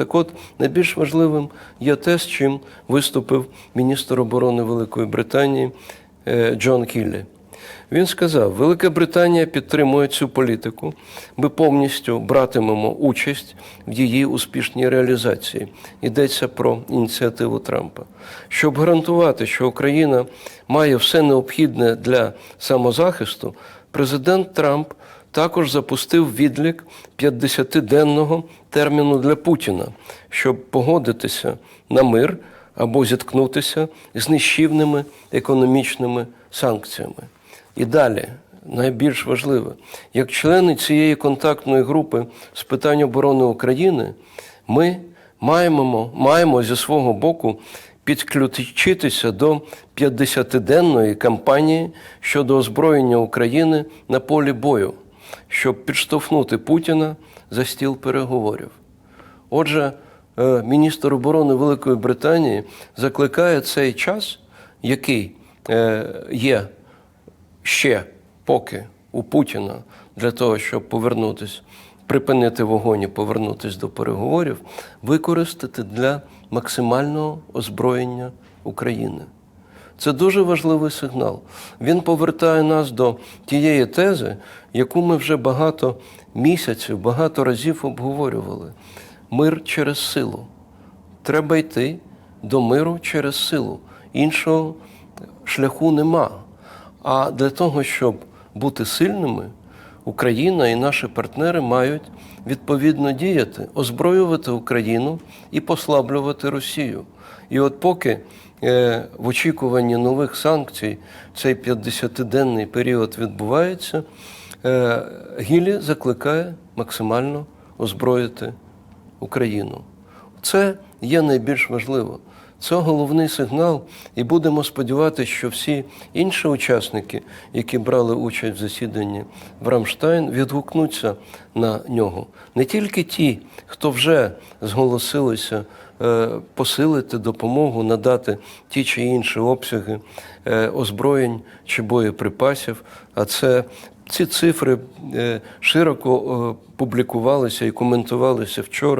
Так от, найбільш важливим є те, з чим виступив міністр оборони Великої Британії е, Джон Кіллі. Він сказав: Велика Британія підтримує цю політику. Ми повністю братимемо участь в її успішній реалізації. Йдеться про ініціативу Трампа. Щоб гарантувати, що Україна має все необхідне для самозахисту, президент Трамп також запустив відлік 50-денного терміну для Путіна, щоб погодитися на мир або зіткнутися з нищівними економічними санкціями. І далі, найбільш важливе, як члени цієї контактної групи з питань оборони України, ми маємо, маємо зі свого боку підключитися до 50-денної кампанії щодо озброєння України на полі бою, щоб підштовхнути Путіна за стіл переговорів. Отже, е, міністр оборони Великої Британії закликає цей час, який е, є ще поки у Путіна для того, щоб повернутися, припинити вогонь і повернутися до переговорів, використати для максимального озброєння України. Це дуже важливий сигнал. Він повертає нас до тієї тези, яку ми вже багато місяців, багато разів обговорювали. Мир через силу. Треба йти до миру через силу. Іншого шляху нема. А для того, щоб бути сильними, Україна і наші партнери мають відповідно діяти, озброювати Україну і послаблювати Росію. І от поки е, в очікуванні нових санкцій цей 50-денний період відбувається, е, Гілі закликає максимально озброїти Україну. Це є найбільш важливо. Це головний сигнал, і будемо сподіватися, що всі інші учасники, які брали участь в засіданні в Рамштайн, відгукнуться на нього. Не тільки ті, хто вже зголосилися е, посилити допомогу, надати ті чи інші обсяги е, озброєнь чи боєприпасів, а це ці цифри е, широко публікувалися і коментувалися вчора